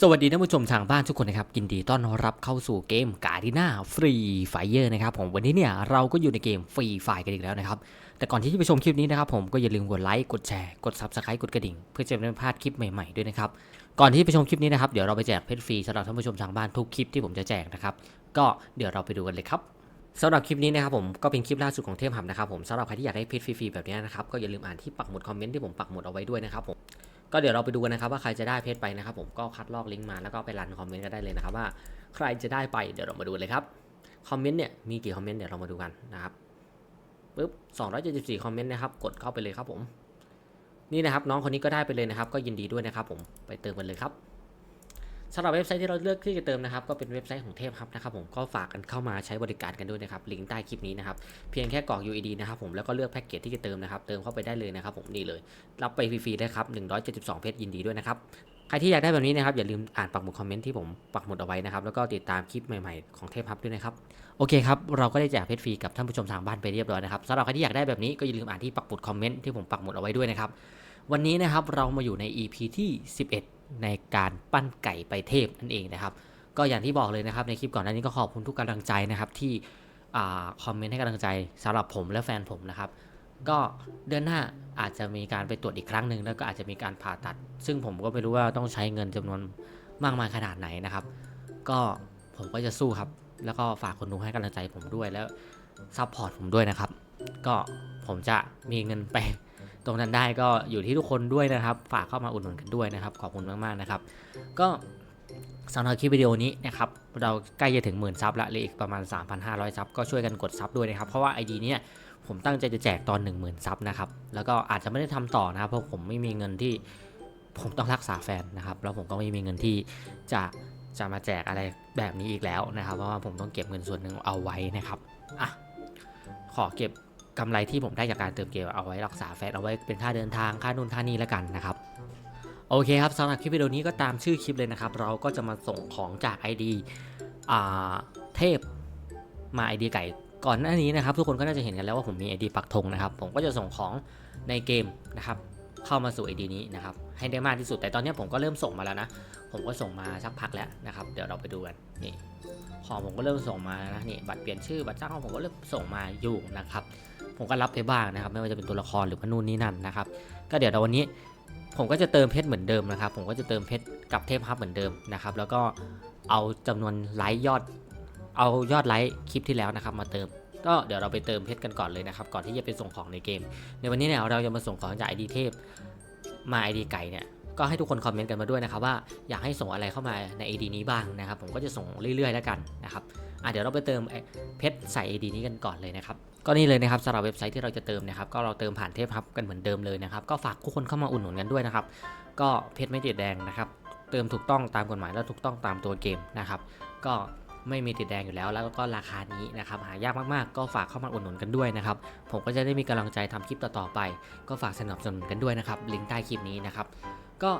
สวัสดีท่านผู้ชมทางบ้านทุกคนนะครับยินดีต้อนรับเข้าสู่เกมกาดิน่าฟรีไฟเยอร์นะครับผมวันนี้เนี่ยเราก็อยู่ในเกมฟรีไฟกันอีกแล้วนะครับแต่ก่อนที่จะไปชมคลิปนี้นะครับผมก็อย่าลืมกดไลค์กดแชร์กด Subscribe กดกระดิ่งเพื่อจะไม่พลาดคลิปใหม่ๆด้วยนะครับก่อนที่จะไปชมคลิปนี้นะครับเดี๋ยวเราไปแจกเพชรฟรีสำหรับท่านผู้ชมทางบ้านทุกคลิปที่ผมจะแจกนะครับก็เดี๋ยวเราไปดูกันเลยครับสำหรับคลิปนี้นะครับผมก็เป็นคลิปล่าสุดของเทพหับนะครับผมสำหรับใครที่อยากได้เพชรฟรีๆแบบนี้นะครับก็อย่าลืมอ่านที่ปักหมุดคอมเมนต์ที่ผมปักหมุดเอาไว้ด้วยนะครับผม ก็เดี๋ยวเราไปดูกันนะครับว่าใครจะได้เพชรไปนะครับผมก็คัดลอกลิงก์มาแล้วก็ไปรันคอมเมนต์ก็ได้เลยนะครับว่าใครจะได้ไปเดี๋ยวเรามาดูเลยครับคอมเมนต์เนี่ยมีกี่คอมเมนต์เดี๋ยวเรามาดูกันนะครับปึ๊บ274 คอมเมนต์นะครับกดเข้าไปเลยครับผม นี่นะครับน้องคนนี้ก็ได้ไปเลยนะครับ ก็ยินดีด้วยนะครับผมไปเติมกันเลยครับ สำหรับเว็บไซต์ที่เราเลือกที่จะเติมนะครับก็เป็นเว็บไซต์ของเทพครับนะครับผมก็ฝากกันเข้ามาใช้บริการกันด้วยนะครับลิงก์ใต้คลิปนี้นะครับเพียงแค่กรอก UID นะครับผมแล้วก็เลือกแพ็กเกจที่จะเติมนะครับเติมเข้าไปได้เลยนะครับผมนี่เลย รับไปฟรีๆได้ครับ172 เพชรยินดีด้วยนะครับใครที่อยากได้แบบนี้นะครับอย่าลืมอ่านปักหมุดคอมเมนต์ที่ผมปักหมุดเอาไว้นะครับแล้วก็ติดตามคลิปใหม่ๆของเทพฮับด้วยนะครับโอเคครับเราก็ได้แจกเพชรฟรีกับท่านผู้ชมทางบ้านไปเรียบร้อยนะครับสำหรับใครที่อยากได้แบบนี้ก็อย่าลืมอ่านที่ปักหมุดคอมเมนต์ที่ผมปักหมุดเอาไว้ด้วยนะครับวันนี้นะครับเรามาอยู่ใน EP ที่ 11 ในการปั้นไก่ไปเทพนั่นเองนะครับ ก็อย่างที่บอกเลยนะครับในคลิปก่อนหน้านี้ก็ขอบคุณทุกกำลังใจนะครับที่คอมเมนต์ให้กำลังใจสำหรับผมและแฟนผมนะครับ ก็เดือนหน้าอาจจะมีการไปตรวจอีกครั้งหนึ่งแล้วก็อาจจะมีการผ่าตัด ซึ่งผมก็ไม่รู้ว่าต้องใช้เงินจำนวนมากมายขนาดไหนนะครับ ก็ผมก็จะสู้ครับ แล้วก็ฝากคนดูให้กำลังใจผมด้วยแล้วซัพพอร์ตผมด้วยนะครับ ก็ผมจะมีเงินไป ตรงนั้นได้ก็อยู่ที่ทุกคนด้วยนะครับ ฝากเข้ามาอุดหนุนกันด้วยนะครับ ขอบคุณมากๆนะครับ ก็สำหรับคลิปวิดีโอนี้นะครับ เราใกล้จะถึงหมื่นซับละเลืออีกประมาณ 3,500 ซับก็ช่วยกันกดซับด้วยนะครับ เพราะว่า ID เนี้ยผมตั้งใจจะแจกตอน 1 0,000 ซับนะครับ แล้วก็อาจจะไม่ได้ทำต่อนะครับ เพราะผมไม่มีเงินที่ผมต้องรักษาแฟนนะครับ แล้วผมก็ไม่มีเงินที่จะจะมาแจกอะไรแบบนี้อีกแล้วนะครับ เพราะว่าผมต้องเก็บเงินส่วนหนึ่งเอาไว้นะครับ อะ ขอเก็บ กำไรที่ผมได้จากการเติมเกมเอาไว้รักษาแฟนเอาไว้เป็นค่าเดินทางค่านู่นค่านี่แล้วกันนะครับโอเคครับสำหรับคลิปวิดีโอนี้ก็ตามชื่อคลิปเลยนะครับ เราก็จะมาส่งของจาก ID อ่าเทพมา ID ไก่ก่อนหน้านี้นะครับ ทุกคนก็น่าจะเห็นกันแล้วว่าผมมี ID ปักธงนะครับ ผมก็จะส่งของในเกมนะครับ เข้ามาสู่ ID นี้นะครับ ให้ได้มากที่สุดแต่ตอนนี้ผมก็เริ่มส่งมาแล้วนะ ผมก็ส่งมาสักพักแล้วนะครับ เดี๋ยวเราไปดูกันนี่ของผมก็เริ่มส่งมานะนี่บัตรเปลี่ยนชื่อบัตรจ้างของผมก็เริ่มส่งมาอยู่นะครับ ผมก็รับไปบ้างนะครับ ไม่ว่าจะเป็นตัวละครหรือว่านู่นนี่นั่นนะครับ ก็เดี๋ยววันนี้ผมก็จะเติมเพชรเหมือนเดิมนะครับ ผมก็จะเติมเพชรกับเทพฮับเหมือนเดิมนะครับ แล้วก็เอาจำนวนไลค์ยอด เอายอดไลค์คลิปที่แล้วนะครับ มาเติม ก็เดี๋ยวเราไปเติมเพชรกันก่อนเลยนะครับ ก่อนที่จะไปส่งของในเกม ในวันนี้เนี่ยเราจะมาส่งของจาก ID เทพมา ID ไก่เนี่ยก็ให้ทุกคนคอมเมนต์กันมาด้วยนะครับว่าอยากให้ส่งอะไรเข้ามาใน ID นี้บ้างนะครับ ผมก็จะส่งเรื่อยๆแล้วกันนะครับ อะเดี๋ยวเราไปเติมเพชรใส่ ID นี้กันก่อนเลยนะครับก็นี่เลยนะครับสำหรับเว็บไซต์ที่เราจะเติมนะครับก็เราเติมผ่านเทพฮับกันเหมือนเดิมเลยนะครับก็ฝากทุกคนเข้ามาอุดหนุนกันด้วยนะครับก็เพชรไม่ติดแดงนะครับเติมถูกต้องตามกฎหมายและถูกต้องตามตัวเกมนะครับก็ไม่มีติดแดงอยู่แล้วแล้วก็ราคานี้นะครับหายากมากๆ ก็ฝากเข้ามาอุดหนุนกันด้วยนะครับผมก็จะได้มีกำลังใจทำคลิปต่อๆไป ก็ฝากสนับสนุนกันด้วยนะครับลิงก์ใต้คลิปนี้นะครับก็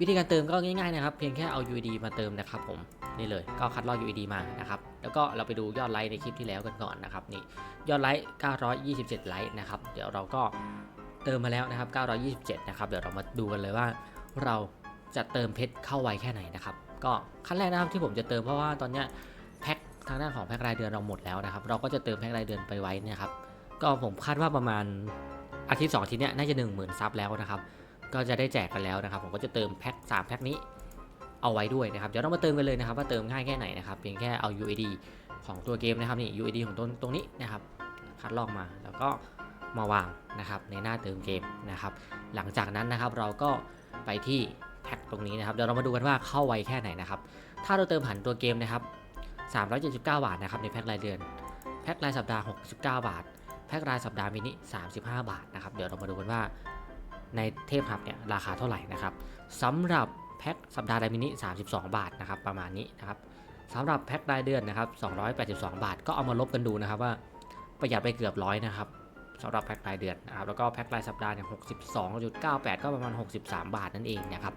วิธีการเติมก็ง่ายๆนะครับเพียงแค่เอา UID มาเติมนะครับผมนี่เลยก็คัดลอก UID มานะครับแล้วก็เราไปดูยอดไลค์ในคลิปที่แล้วกันก่อนนะครับนี่ยอดไลค์ 927 ไลค์นะครับเดี๋ยวเราก็เติมมาแล้วนะครับ 927 นะครับเดี๋ยวเรามาดูกันเลยว่า เราจะเติมเพชรเข้าไวแค่ไหนนะครับก็ขั้นแรกนะครับที่ผมจะเติมเพราะว่าตอนเนี้ยแพ็คทางด้านของแพ็ครายเดือนเราหมดแล้วนะครับเราก็จะเติมแพ็ครายเดือนไปไว้นี่ครับก็ผมคาดว่าประมาณอาทิตย์สองอาทิตย์เนี้ยน่าจะ1 0,000ซับแล้วนะครับ ก็จะได้แจกกันแล้วนะครับ ผมก็จะเติมแพ็ค3แพ็คนี้เอาไว้ด้วยนะครับ เดี๋ยวเรามาเติมกันเลยนะครับว่าเติมง่ายแค่ไหนนะครับ เพียงแค่เอา UID ของตัวเกมนะครับนี่ UID ของตัวตรงนี้นะครับ คัดลอกมาแล้วก็มาวางนะครับในหน้าเติมเกมนะครับ หลังจากนั้นนะครับเราก็ไปที่แพ็คตรงนี้นะครับเดี๋ยวเรามาดูกันว่าเข้าไวแค่ไหนนะครับ ถ้าเราเติมผ่านตัวเกมนะครับ 379 บาทนะครับในแพ็ครายเดือน แพ็ครายสัปดาห์ 69 บาท แพ็ครายสัปดาห์มินิ 35 บาทนะครับ เดี๋ยวเรามาดูกันว่า ในเทพหับเนี่ยราคาเท่าไหร่นะครับสำหรับแพ็คสัปดาห์รามินิ 32 บาทนะครับประมาณนี้นะครับสำหรับแพ็ครายเดือนนะครับ282 บาท ก็เอามาลบกันดูนะครับว่าประหยัดไปเกือบร้อยนะครับสำหรับแพ็ครายเดือนนะครับแล้วก็แพ็ครายสัปดาห์เนี่ย62.98 ก็ประมาณ 63 บาทนั่นเองนะครับ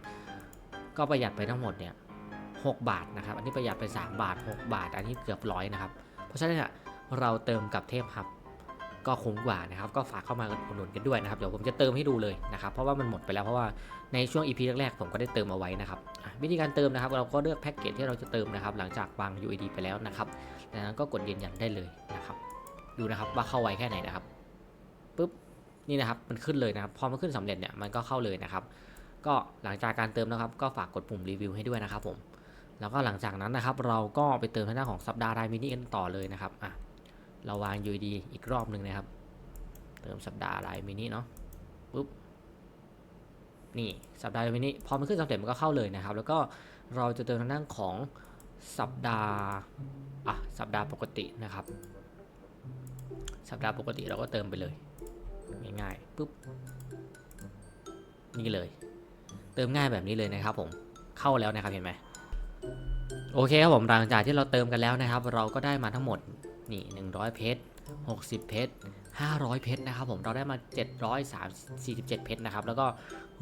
ก็ประหยัดไปทั้งหมดเนี่ย6บาทนะครับ อันนี้ประหยัดไป 3 บาท 6 บาท อันนี้เกือบร้อยนะครับ เพราะฉะนั้นเนี่ยเราเติมกับเทพฮับ ก็คุ้มกว่านะครับ ก็ฝากเข้ามาอุดหนุนกันด้วยนะครับ เดี๋ยวผมจะเติมให้ดูเลยนะครับ เพราะว่ามันหมดไปแล้วเพราะว่าในช่วง EP แรกๆ ผมก็ได้เติมเอาไว้นะครับ วิธีการเติมนะครับ เราก็เลือกแพ็กเกจที่เราจะเติมนะครับ หลังจากวาง UID ไปแล้วนะครับจากนั้นก็กดยืนยันได้เลยนะครับ ดูนะครับว่าเข้าไวแค่ไหนนะครับปุ๊บ นี่นะครับ มันขึ้นเลยนะครับ พอมันขึ้นสำเร็จเนี่ย มันก็เข้าเลยนะครับ ก็หลังจากการเติมนะครับ ก็ฝากกดปุ่มรีวิวให้ด้วยนะครับผม แล้วก็หลังจากนั้นนะครับ เราก็ไปเติมทางด้านของสัปดาห์รายมินิกันต่อเลยนะครับอะ เราวาง UID อีกรอบหนึ่งนะครับ เติมสัปดาห์รายมินิเนาะปุ๊บนี่สัปดาห์รายมินิพอมันขึ้นสำเร็จมันก็เข้าเลยนะครับ แล้วก็เราจะเติมทางด้านของสัปดาห์อะสัปดาห์ปกตินะครับ สัปดาห์ปกติเราก็เติมไปเลยง่ายๆปุ๊บนี่เลย เติมง่ายแบบนี้เลยนะครับ ผมเข้าแล้วนะครับเห็นไหมโอเคครับผมหลังจากที่เราเติมกันแล้วนะครับ เราก็ได้มาทั้งหมด นี่100 เพชร 60 เพชร 500 เพชรนะครับผมเราได้มา 747 เพชรนะครับแล้วก็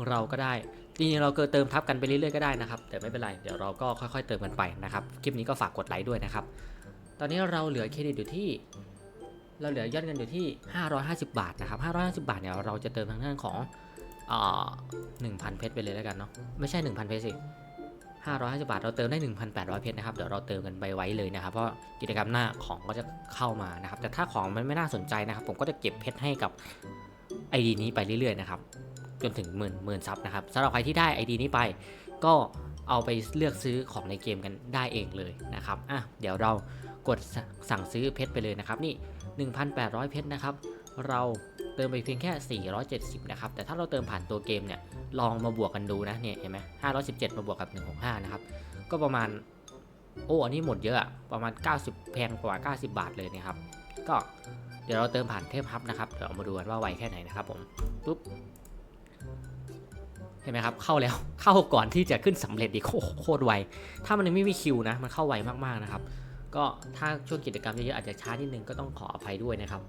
เราก็ได้จริงๆเราเกิดเติมทับกันไปเรื่อยๆก็ได้นะครับแต่ไม่เป็นไรเดี๋ยวเราก็ค่อยๆเติมกันไปนะครับคลิปนี้ก็ฝากกดไลค์ด้วยนะครับตอนนี้เราเหลือเครดิตอยู่ที่ เราเหลือยอดเงินอยู่ที่ 550 บาทนะครับ550 บาทเนี่ยเราจะเติมทางด้านของอ่า1,000เพชรไปเลยแล้วกันเนาะไม่ใช่ 1,000 เพชรสิ 550 บาท เราเติมได้ 1,800 เพชรนะครับ เดี๋ยวเราเติมกันไปไว้เลยนะครับ เพราะกิจกรรมหน้าของก็จะเข้ามานะครับ แต่ถ้าของมันไม่น่าสนใจนะครับ ผมก็จะเก็บเพชรให้กับ ID นี้ไปเรื่อยๆนะครับ จนถึงหมื่นหมื่นซับนะครับสำหรับใครที่ได้ ID นี้ไป ก็เอาไปเลือกซื้อของในเกมกันได้เองเลยนะครับ อะ เดี๋ยวเรากดสั่งซื้อเพชรไปเลยนะครับ นี่ 1,800 เพชรนะครับ เรา เติมไปเพียงแค่ 470 นะครับ แต่ถ้าเราเติมผ่านตัวเกมเนี่ย ลองมาบวกกันดูนะ เนี่ยเห็นไหม517 มาบวกกับ 165 นะครับ ก็ประมาณ โอ้ อันนี้หมดเยอะประมาณ 90 แพงกว่า 90 บาทเลยนะครับ ก็เดี๋ยวเราเติมผ่านเทพฮับนะครับ เดี๋ยวเรามาดูกันว่าไวแค่ไหนนะครับผมปุ๊บ เห็นไหมครับ เข้าแล้ว เข้าก่อนที่จะขึ้นสำเร็จอีกโคตรไว ถ้ามันไม่มีคิวนะ มันเข้าไวมากๆนะครับ ก็ถ้าช่วงกิจกรรมเยอะๆอาจจะช้านิดนึงก็ต้องขออภัยด้วยนะครับ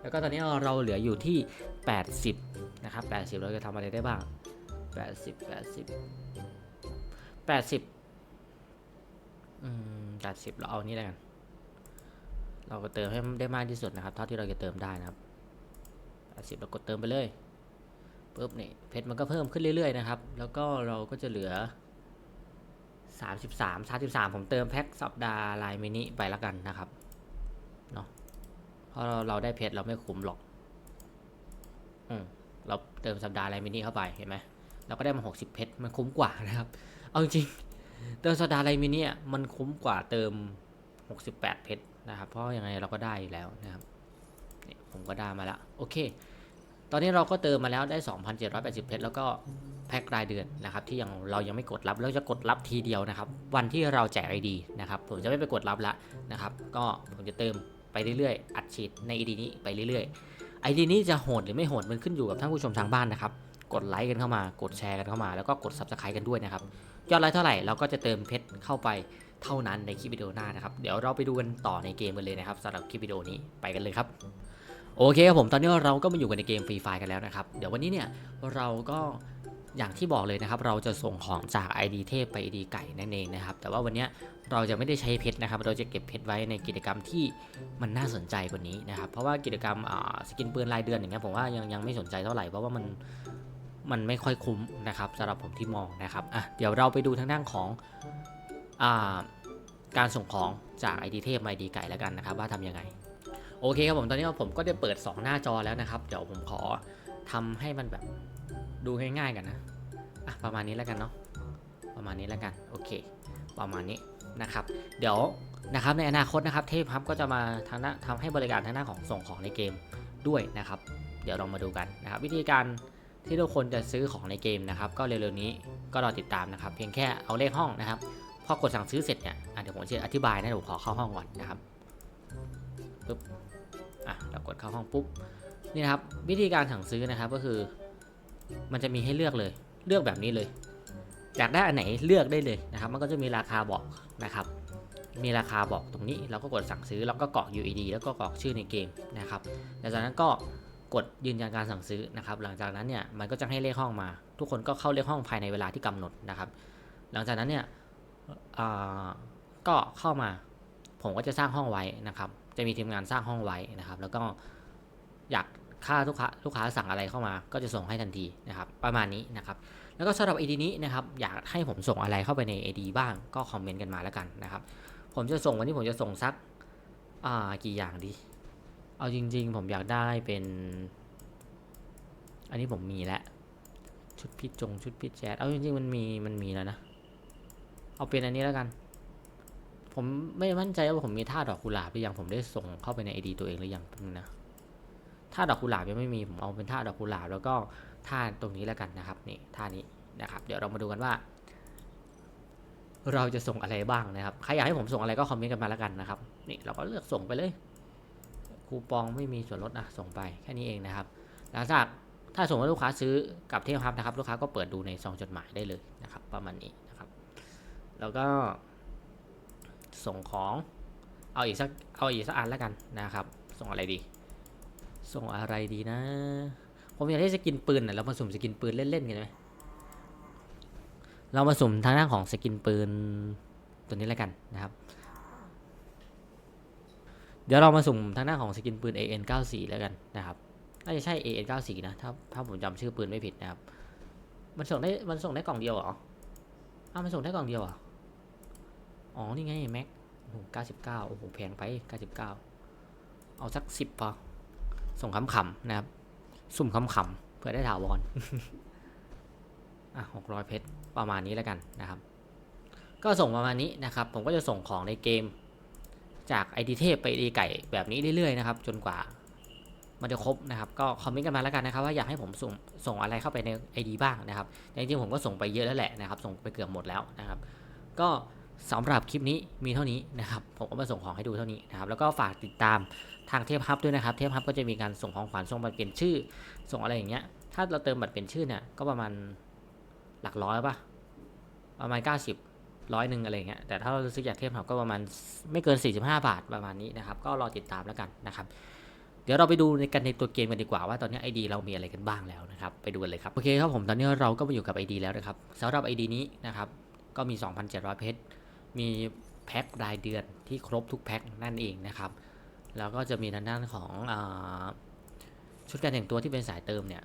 แล้วก็ตอนนี้เราเหลืออยู่ที่ 80 นะครับ 80 เราจะทำอะไรได้บ้าง 80 80 80อืม80 เราเอานี่แล้วกัน เราก็เติมให้ได้มากที่สุดนะครับ เท่าที่เราจะเติมได้นะครับ 80 เรากดเติมไปเลยปุ๊บนี่เพชรมันก็เพิ่มขึ้นเรื่อยๆนะครับ แล้วก็เราก็จะเหลือ 33 33 ผมเติมแพ็คสัปดาห์ลายมินิไปแล้วกันนะครับ ราะเราได้เพชรเราไม่คุ้มหรอกอืมเราเติมสัปดาห์ลมินิเข้าไปเห็นไหมเราก็ได้มา 60 เพชรมันคุ้มกว่านะครับ เอาจริงเติมสัปดาห์ลมินิอ่มันคุ้มกว่าเติม 68 เพชรนะครับ เพราะยังไงเราก็ได้อยู่แล้วนะครับนี่ผมก็ได้มาละโอเค ตอนนี้เราก็เติมมาแล้วได้ 2,780 เพชรแล้วก็แพ็ครายเดือนนะครับ ที่ยังเรายังไม่กดรับแล้วจะกดรับทีเดียวนะครับ วันที่เราแจก ID นะครับ ผมจะไม่ไปกดรับละนะครับ ก็ผมจะเติม เรื่อยๆ อัดฉีดใน ID นี้ไปเรื่อยๆ ID นี้จะโหดหรือไม่โหดมันขึ้นอยู่กับท่านผู้ชมทางบ้านนะครับ กดไลค์กันเข้ามา กดแชร์กันเข้ามา แล้วก็กด Subscribe กันด้วยนะครับ ยอดไลค์เท่าไหร่เราก็จะเติมเพชรเข้าไปเท่านั้นในคลิปวิดีโอหน้านะครับ เดี๋ยวเราไปดูกันต่อในเกมกันเลยนะครับสำหรับคลิปวิดีโอนี้ไปกันเลยครับโอเคครับผมตอนนี้เราก็มาอยู่กันในเกมฟรีไฟกันแล้วนะครับ เดี๋ยววันนี้เนี่ยเราก็ อย่างที่บอกเลยนะครับเราจะส่งของจาก ID เทพไป ID ไก่นั่นเองนะครับ แต่ว่าวันนี้เราจะไม่ได้ใช้เพชรนะครับ เราจะเก็บเพชรไว้ในกิจกรรมที่มันน่าสนใจกว่านี้นะครับ เพราะว่ากิจกรรมสกินปืนรายเดือนอย่างเงี้ยผมว่ายังยังไม่สนใจเท่าไหร่เพราะว่ามันมันไม่ค่อยคุ้มนะครับสำหรับผมที่มองนะครับอะเดี๋ยวเราไปดูทางด้านของอ่าการส่งของจาก ID เทพมา ID ไก่แล้วกันนะครับ ว่าทำยังไง โอเคครับผมตอนนี้ผมก็ได้เปิด 2 หน้าจอแล้วนะครับ เดี๋ยวผมขอทำให้มันแบบ ดูง่ายๆกันนะอะประมาณนี้แล้วกันเนาะประมาณนี้แล้วกันโอเค ประมาณนี้นะครับ เดี๋ยวนะครับในอนาคตนะครับเทพฮับก็จะมาทางด้านทำให้บริการทางด้านของส่งของในเกมด้วยนะครับ เดี๋ยวเรามาดูกันนะครับ วิธีการที่ทุกคนจะซื้อของในเกมนะครับ ก็เร็วๆนี้ก็รอติดตามนะครับ เพียงแค่เอาเลขห้องนะครับพอกดสั่งซื้อเสร็จเนี่ยเดี๋ยวผมจะอธิบายนะเดี๋ยวผมขอเข้าห้องก่อนนะครับอะเรากดเข้าห้องปุ๊บนี่นะครับวิธีการสั่งซื้อนะครับก็คือ มันจะมีให้เลือกเลยเลือกแบบนี้เลย อยากได้อันไหนเลือกได้เลยนะครับ มันก็จะมีราคาบอกนะครับ มีราคาบอกตรงนี้เราก็กดสั่งซื้อแล้วก็กรอก UID แล้วก็กรอกชื่อในเกมนะครับหลังจากนั้นก็กดยืนยันการสั่งซื้อนะครับ หลังจากนั้นเนี่ยมันก็จะให้เลขห้องมา ทุกคนก็เข้าเลขห้องภายในเวลาที่กำหนดนะครับ หลังจากนั้นเนี่ยก็เข้ามาผมก็จะสร้างห้องไว้นะครับ จะมีทีมงานสร้างห้องไว้นะครับ แล้วก็อยาก ค่าลูกค้าลูกค้าสั่งอะไรเข้ามา ก็จะส่งให้ทันทีนะครับ ประมาณนี้นะครับ แล้วก็สำหรับ ID นี้นะครับ อยากให้ผมส่งอะไรเข้าไปใน ID บ้าง ก็คอมเมนต์กันมาแล้วกันนะครับ ผมจะส่งวันนี้ผมจะส่งสักอ่ากี่อย่างดี เอาจริง ๆ ผมอยากได้เป็น อันนี้ผมมีแล้ว ชุดพิจงชุดพิษแจ๊ดเอาจริงๆมันมีมันมีแล้วนะ เอาเป็นอันนี้แล้วกันผมไม่มั่นใจว่าผมมีท่าดอกกุหลาบหรือยังผมได้ส่งเข้าไปในไอดีตัวเองหรือยังแป๊บนึงนะ ท่าดอกกุหลาบยังไม่มีผมเอาเป็นท่าดอกกุหลาบแล้วก็ท่าตรงนี้แล้วกันนะครับนี่ท่านี้นะครับ เดี๋ยวเรามาดูกันว่า เราจะส่งอะไรบ้างนะครับใครอยากให้ผมส่งอะไรก็คอมเมนต์กันมาแล้วกันนะครับนี่เราก็เลือกส่งไปเลยคูปองไม่มีส่วนลดนะส่งไปแค่นี้เองนะครับหลังจากถ้าสมมติว่าลูกค้าซื้อกับเทพฮับนะครับ ลูกค้าก็เปิดดูในซองจดหมายได้เลยนะครับ ประมาณนี้นะครับ แล้วก็ส่งของเอาอีกสักเอาอีกสักอันแล้วกันนะครับ ส่งอะไรดี ส่งอะไรดีนะ ผมอยากได้สกินปืนนะเรามาสุ่มสกินปืนเล่นๆกันไหมเรามาสุ่มทางด้านของสกินปืนตัวนี้แล้วกันนะครับ เดี๋ยวเรามาสุ่มทางด้านของสกินปืน AN94 แล้วกันนะครับน่าจะใช่ AN94 นะถ้าถ้าผมจำชื่อปืนไม่ผิดนะครับ มันส่งได้มันส่งได้กล่องเดียวเหรออ้าวมันส่งได้กล่องเดียวเหรออ๋อนี่ไงแม็กโอ้โห99โอ้โหแพงไป99เอาสัก10พอ ส่งคำๆนะครับ สุ่มคำๆเพื่อได้ถาวรอะ600เพชรประมาณนี้แล้วกันนะครับ ก็ส่งประมาณนี้นะครับ ผมก็จะส่งของในเกม จากไอดีเทพไปไอดีไก่แบบนี้เรื่อยๆนะครับ จนกว่ามันจะครบนะครับ ก็คอมเมนต์กันมาแล้วกันนะครับ ว่าอยากให้ผมส่งส่งอะไรเข้าไปใน ID บ้างนะครับจริงๆผมก็ส่งไปเยอะแล้วแหละนะครับ ส่งไปเกือบหมดแล้วนะครับ ก็ สำหรับคลิปนี้มีเท่านี้นะครับ ผมก็มาส่งของให้ดูเท่านี้นะครับ แล้วก็ฝากติดตามทางเทพฮับด้วยนะครับ เทพฮับก็จะมีการส่งของขวัญส่งบัตรเปลี่ยนชื่อ ส่งอะไรอย่างเงี้ย ถ้าเราเติมบัตรเปลี่ยนชื่อเนี่ย ก็ประมาณหลักร้อยป่ะ ประมาณ 90ร้อยหนึ่งอะไรอย่างเงี้ย แต่ถ้าเราซื้อจากเทพฮับก็ประมาณไม่เกิน 45 บาทประมาณนี้นะครับ ก็รอติดตามแล้วกันนะครับ เดี๋ยวเราไปดูในกันในตัวเกมกันดีกว่าว่าตอนนี้ ID เรามีอะไรกันบ้างแล้วนะครับ ไปดูกันเลยครับ โอเคครับผม ตอนนี้เราก็มาอยู่กับ ID แล้วนะครับสำหรับ ID นี้นะครับ ก็มี 2,700 เพชร มีแพ็ครายเดือนที่ครบทุกแพ็คนั่นเองนะครับ แล้วก็จะมีทางด้านของอชุดการแต่งตัวที่เป็นสายเติมเนี่ย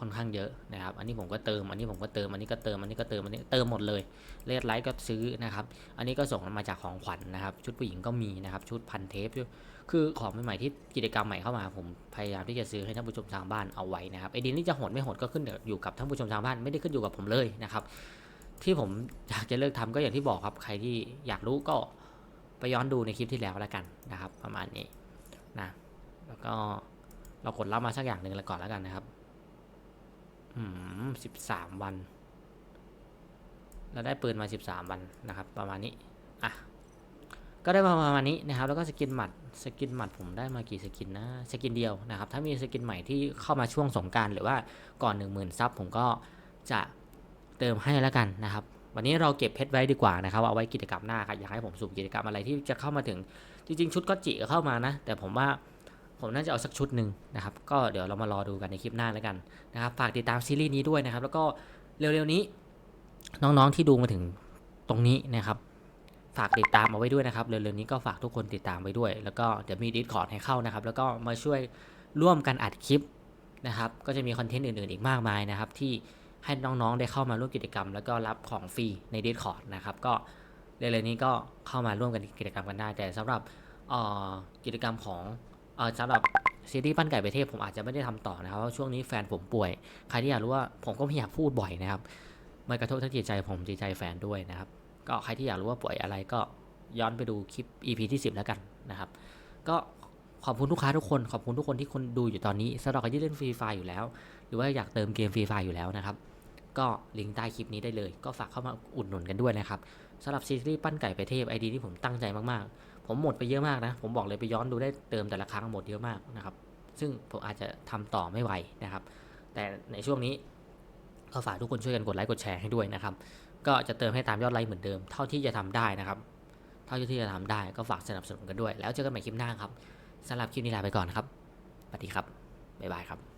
ค่อนข้างเยอะนะครับ อันนี้ผมก็เติม อันนี้ผมก็เติม อันนี้ก็เติม อันนี้ก็เติม อันนี้เติมหมดเลยเลดไลท์ก็ซื้อนะครับ อันนี้ก็ส่งมาจากของขวัญนะครับ ชุดผู้หญิงก็มีนะครับ ชุดพันเทป คือของใหม่ๆที่กิจกรรมใหม่เข้ามา ผมพยายามที่จะซื้อให้ท่านผู้ชมทางบ้านเอาไว้นะครับไอเดีนี่จะโหดไม่โหดก็ขึ้นอยู่กับท่านผู้ชมทางบ้าน ไม่ได้ขึ้นอยู่กับผมเลยนะครับ ที่ผมอยากจะเลิกทำก็อย่างที่บอกครับ ใครที่อยากรู้ก็ไปย้อนดูในคลิปที่แล้วแล้วกันนะครับ ประมาณนี้นะแล้วก็เรากดรับมาสักอย่างหนึ่งแล้วก่อนแล้วกันนะครับ อืมสิบสามวันเราได้ปืนมาสิบสามวันนะครับ ประมาณนี้ อะ ก็ได้มาประมาณนี้นะครับ แล้วก็สกินหมัด สกินหมัดผมได้มากี่สกินนะ สกินเดียวนะครับ ถ้ามีสกินใหม่ที่เข้ามาช่วงสงการหรือว่าก่อน 1 0,000 ซับผมก็จะ เติมให้แล้วกันนะครับ วันนี้เราเก็บเพชรไว้ดีกว่านะครับเอาไว้กิจกรรมหน้าครับอยากให้ผมสุ่มกิจกรรมอะไรที่จะเข้ามาถึงจริงๆ ชุดก็จิก็เข้ามานะ แต่ผมว่าผมน่าจะเอาสักชุดหนึ่งนะครับ ก็เดี๋ยวเรามารอดูกันในคลิปหน้าแล้วกันนะครับ ฝากติดตามซีรีส์นี้ด้วยนะครับ แล้วก็เร็วๆนี้น้องๆที่ดูมาถึงตรงนี้นะครับ ฝากติดตามเอาไว้ด้วยนะครับ เร็วๆนี้ก็ฝากทุกคนติดตามไว้ด้วย แล้วก็เดี๋ยวมี Discord ให้เข้านะครับ แล้วก็มาช่วยร่วมกันอัดคลิปนะครับ ก็จะมีคอนเทนต์อื่นๆอีกมากมายนะครับที่ ให้น้องๆได้เข้ามาร่วมกิจกรรม แล้วก็รับของฟรีใน Discord นะครับก็เร็วๆนี้ก็เข้ามาร่วมกันกิจกรรมกันได้ แต่สำหรับกิจกรรมของออสำหรับซีรีส์ปั้นไก่ไปเทพผมอาจจะไม่ได้ทำต่อนะครับเพราะช่วงนี้แฟนผมป่วย ใครที่อยากรู้ว่าผมก็ไม่อยากพูดบ่อยนะครับมันกระทบทั้งจิตใจผมจิตใจแฟนด้วยนะครับ ก็ใครที่อยากรู้ว่าป่วยอะไรก็ย้อนไปดูคลิป EP ที่ 10 แล้วกันนะครับ ก็ขอบคุณลูกค้าทุกคนขอบคุณทุกคนที่คนดูอยู่ตอนนี้สำหรับใครที่เล่นฟรีไฟอยู่แล้ว หรือว่าอยากเติมเกมฟรีไฟอยู่แล้วนะครับ ก็ลิงก์ใต้คลิปนี้ได้เลย ก็ฝากเข้ามาอุดหนุนกันด้วยนะครับสำหรับซีรีส์ปั้นไก่ไปเทพไอดีที่ผมตั้งใจมากๆ ผมหมดไปเยอะมากนะ ผมบอกเลยไปย้อนดูได้เติมแต่ละครั้งหมดเยอะมากนะครับ ซึ่งผมอาจจะทำต่อไม่ไหวนะครับ แต่ในช่วงนี้ก็ฝากทุกคนช่วยกันกดไลค์กดแชร์ให้ด้วยนะครับ ก็จะเติมให้ตามยอดไลค์เหมือนเดิมเท่าที่จะทำได้นะครับ เท่าที่จะทำได้ก็ฝากสนับสนุนกันด้วย แล้วเจอกันใหม่คลิปหน้าครับสำหรับคลิปนี้ลาไปก่อนครับสวัสดีครับบ๊ายบายครับ